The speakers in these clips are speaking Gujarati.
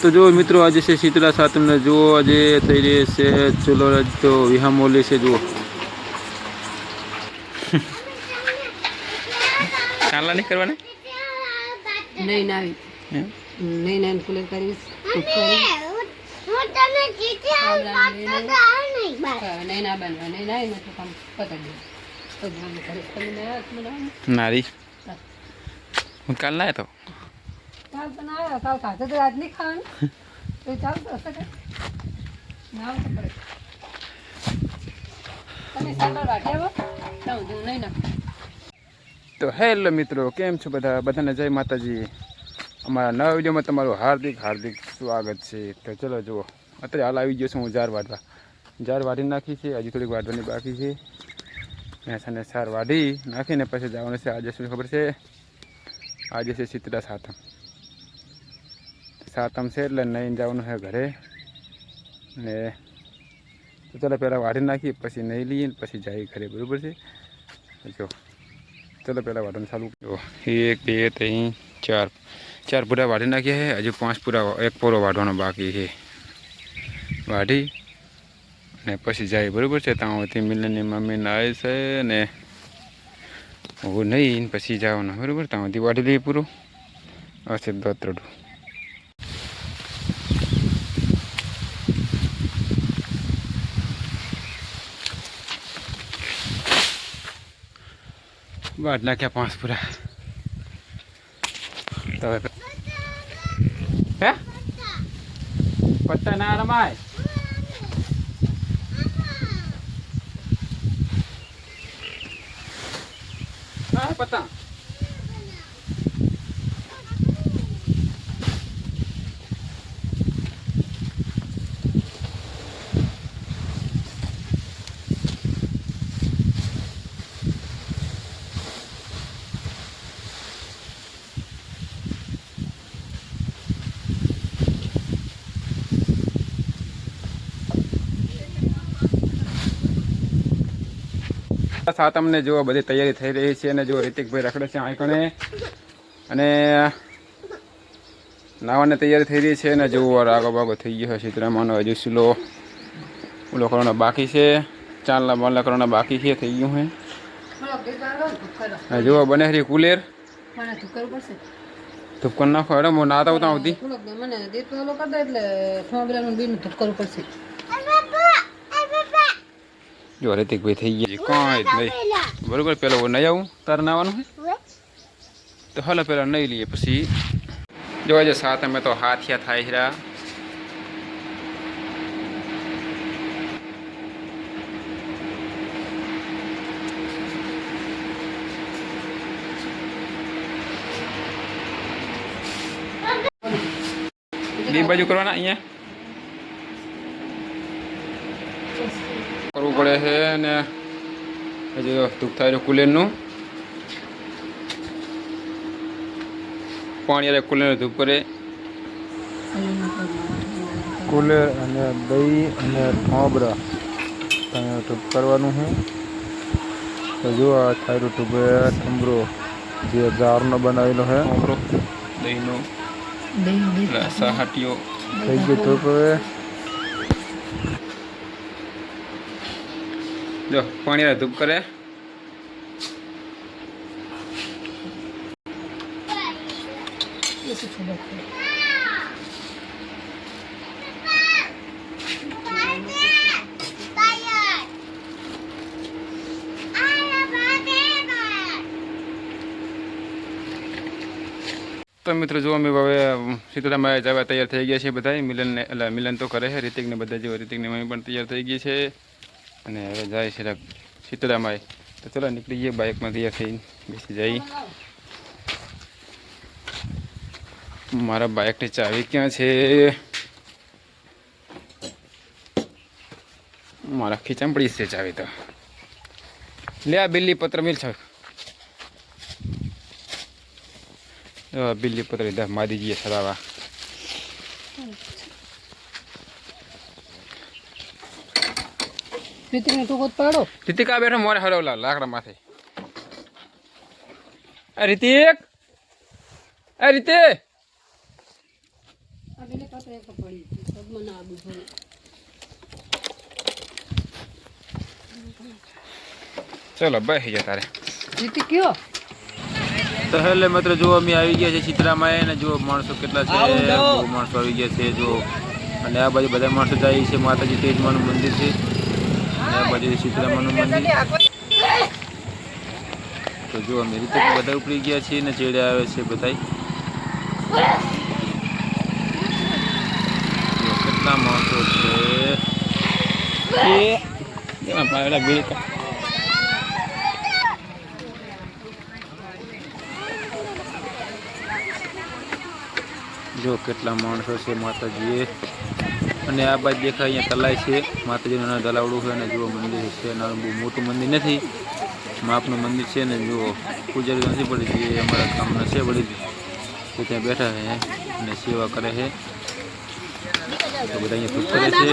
તો જુઓ મિત્રો આજે છે શીતળા સાતમને. જુઓ આજે થઈ રહી છે ચલો તો વિહામોલી છે જુઓ. ચાંદલા નહીં કરવાના? નહીં ના આવી. હે? નહીં ના કુલર કરીશ નહીં ના બનવા નહીં ના એમાં તો કામ પતાવી દે તો મને ઘરે તમે ના આવ્યા તો મને આવો. નારી હું. કાલ ના તો? કાલ તો ના કાલ ખાતે તો આજ નહીં ખાવાનું. તો ચાલતો હશે ના પડે તમે સાંભળ વાટી આવો. ના હું નહીં ના તો હેલો મિત્રો કેમ છો બધા? બધાને જય માતાજી. અમારા નવા વિડીયોમાં તમારું હાર્દિક હાર્દિક સ્વાગત છે. તો ચલો જુઓ. અત્યારે હાલ આવી ગયો છું હું જાર વાટવા જાર વાઢી નાખી છે. હજી થોડીક વાઢવાની બાકી છે. મહેસાને સાર વાઢી નાખીને પછી જવાનું છે. આજે શું ખબર છે? આજે છે શીતળા સાતમ. સાતમ છે એટલે નહીં જવાનું છે ઘરે. ને તો ચાલો પહેલાં વાઢી નાખીએ, પછી નહીં લઈએ પછી જાય ઘરે, બરાબર છે? જો, ચાલો પહેલાં વાઢવાનું ચાલુ જો, એક, બે, ત્રણ, ચાર. ચાર પૂરા વાઢી નાખ્યા છે, હજુ પાંચ પૂરા, એક પૂરો વાઢવાનો બાકી છે. વાઢી ને પછી જાય બરાબર છે? ત્યાંથી મિલનની મમ્મીને આવે છે ને હું નહીં પછી જવાનું, બરાબર? ત્યાંથી વાઢી લઈએ પૂરું. હશે દોતરડું. વાઢ નાખ્યા પાંચ પૂરા તો હે પત્તા ના રમાય હા પત્તા સાતમને જો બધી તૈયારી થઈ રહી છે અને જો રિતિકભાઈ રખડે છે આંકણે અને નાવાની તૈયારી થઈ રહી છે અને જો રાગો બાગો થઈ ગયો છે સીતરામાનો હજુ સુલો ઓલો કરવાનો બાકી છે. ચાલના બાલના કરવાના બાકી છે થઈ ગયું છે થોડોક દેર કાઢો ને ધુક્કર અને જો બને હરી કુલેર ધૂપકર નાખો અરે હું નાતા આવતા આવતી મને દેર ઓલો કરી દે એટલે ઠોંબરાનું બીનું ધુક્કર પડશે. જો કોઈ થઈ ગયા. છે કાંઈ જ નહીં બરોબર પેલો. નહીં આવું? તારે નાવાનું છે? તો હલો પેલા નહીં લઈએ પછી. જોવા જો સાત અમે તો હાથિયા થાય છે રા. બે બાજુ કરવાના અહીંયા કરવું પડે છે અને હજી ધૂપ થાય છે કુલેરનું. પાણી અરે કુલેર ધૂપ કરે કુલેર અને દહીં અને ઠોબરા તમે ધૂપ કરવાનું છે. તો જો આ થાયરો ટૂબે ઠમરો જે જારનો બનાવેલો છે. મોગરો દહીંનો દહીં સહાટીઓ થઈ ગયો ટૂપ હવે. જો, પાણી ધૂપ કરે. તો મિત્રો, જુઓ, અમે હવે સીતારામાં જવા તૈયાર થઈ ગયા છે બધા મિલન એટલે મિલન તો કરે છે, રિતિકને બધા જો રિતિકની મમ્મી પણ તૈયાર થઈ ગઈ છે. અને હવે જાય છે સીતારામાં તો ચલો નીકળી જઈએ બાઇકમાં તૈયાર થઈને બેસી જઈ. મારા બાઇકની ચાવી ક્યાં છે? મારા ખીચામાં પડી છે ચાવી તો. લે આ બિલ્લી પત્ર મિલ છો બિલ્લી પત્ર લીધા માદીજીએ સરાવા રિતિકને તું જ પાડો. રિતિક આ બેઠો મોરે હરવલા લાકડા માથે આ રિતિક! આ રીતે! કતો ચલો બેસી જા તારે. જીતી કયો? તો હેલે મિત્ર જો અમે આવી ગયા છે ચિત્રામાં અને જો માણસો કેટલા છે. માણસો આવી ગયા છે જો અને આ બાજુ બધા માણસો જાય છે માતાજી તેજમાનું મંદિર છે. અને આ બાજુ મંદિર. તો જો અમે રીતે બધા ઉપડી ગયા છીએ ને ચેડે આવે છે બધા કેટલા માણસો છે. જો કેટલા માણસો છે માતાજીએ. અને આ બાજુ દેખાય અહીંયા તલાય છે. માતાજીનું નાનું તલાવડું છે અને જુઓ મંદિર છે. નાનું બહુ મોટું મંદિર નથી. માપનું મંદિર છે ને જુઓ, પૂજારી નથી પડી જે અમારા ગામના છે પડી તે ત્યાં બેઠા છે અને સેવા કરે છે. બધા અહીંયા કરે છે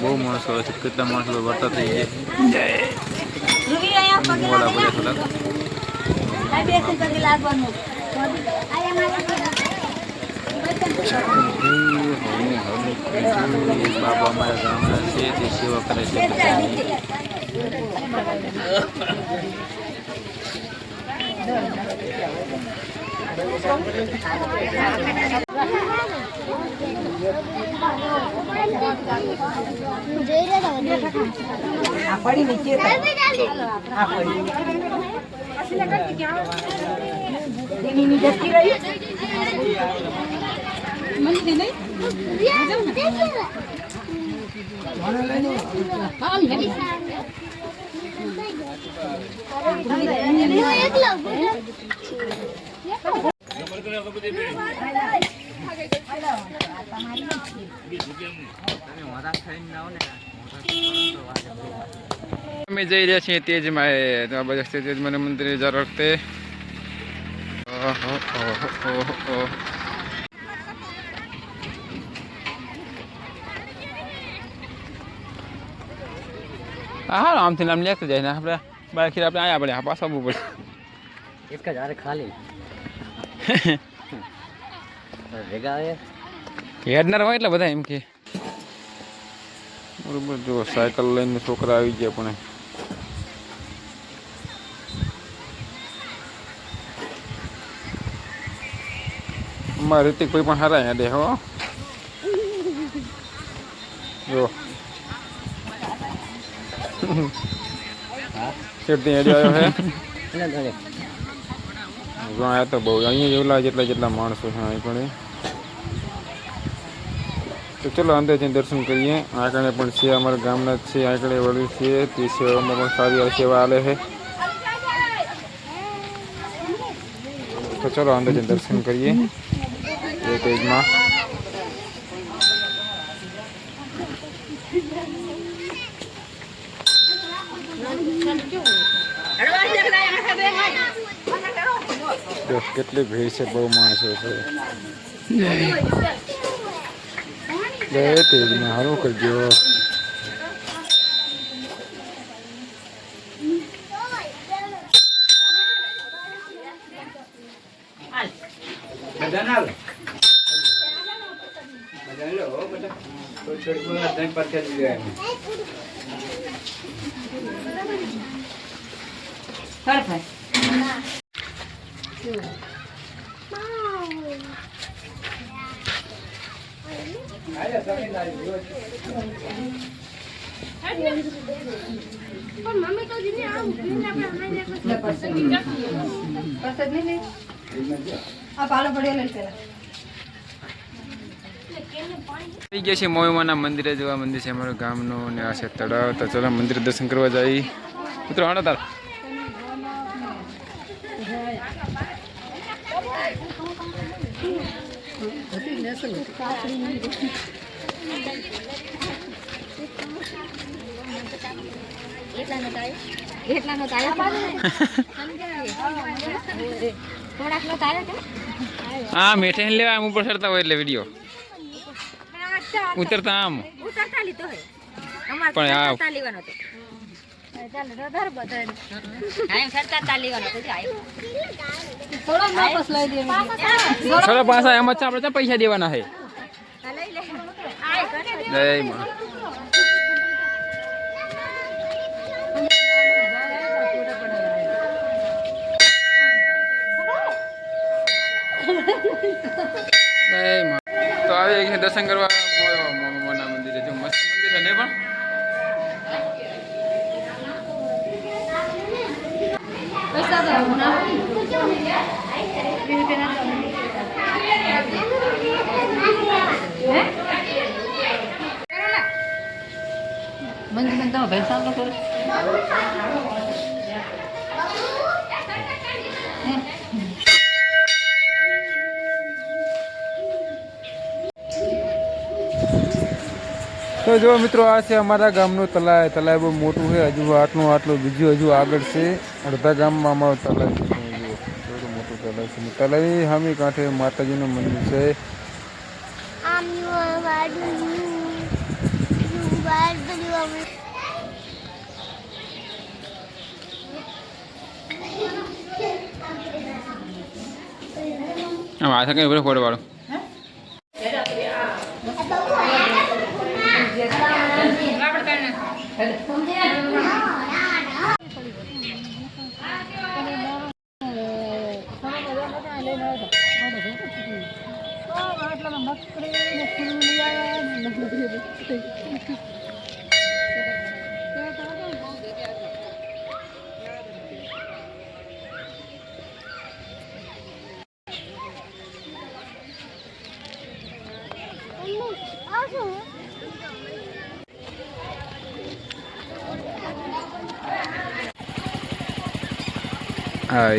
બહુ માણસો આવે છે. કેટલા માણસો વર્તા થઈ પડ્યા થોડાક. બાબા અમારા ગામના છે તે સેવા કરે છે બધાની. મંદી નહીં અમે જઈ રહ્યા છીએ તેજમાં. આ બાજુ તેજમાના મંદિરે દર વખતે ઓહો, ઓહો, ઓહો, હા આમથી આમ લેતું જાય ને આપણે બાકી આપણે આયા પડે પાછા આવવું પડે. એક જ આરે ખાલી. ભેગા આવે હેડનાર હોય એટલે બધા એમ કે. બરોબર જો સાયકલ લઈને છોકરા આવી ગયા પણ અમારે રીતે કોઈ પણ હારા હેડે હો. જો. કેટલી હેડી આવ્યો હે આ તો બહુ અહીંયા જેવલા જેટલા જેટલા માણસો છે અહીં પણ તો ચલો અંદર જઈને દર્શન કરીએ. આગળ પણ છે અમારા ગામના જ છે આગળ વળી છે તે સેવામાં પણ સારી સેવા આલે છે. તો ચલો અંદર જઈને દર્શન કરીએ. એ પેજમાં જો કેટલી ભીડ છે બહુ માણસો છે. જય તેજમાં સારું કરજો. આવી ગયા છે મોયમાના મંદિરે જોવા મંદિર છે અમારા ગામનું ને આ છે તળાવ. તો ચલો મંદિર દર્શન કરવા જઈ મિત્રો આનો તાર. એટલાનો હા મેઠે લેવા આમ ઉપર ચડતા હોય એટલે વીડિયો ઉતરતા આમ. ઉતરતા લીધો હોય. પણ આ- લેવાનો હતો. ચાલે પાછા એમ જ છે પૈસા દેવાના છે. તો આવી દર્શન કરવા. મંજુ તમે ભેંસાણ નો કરો તો જો મિત્રો આ છે અમારા ગામનું તલાય. તલાય બહુ મોટું છે. હજુ આટલું આટલું બીજું હજુ આગળ છે. અડધા ગામમાં અમારું તલાય છે. મોટું તલાય છે. તલાવની હામી કાંઠે માતાજીનું મંદિર છે. આ કઈ ફોટો વાળો હા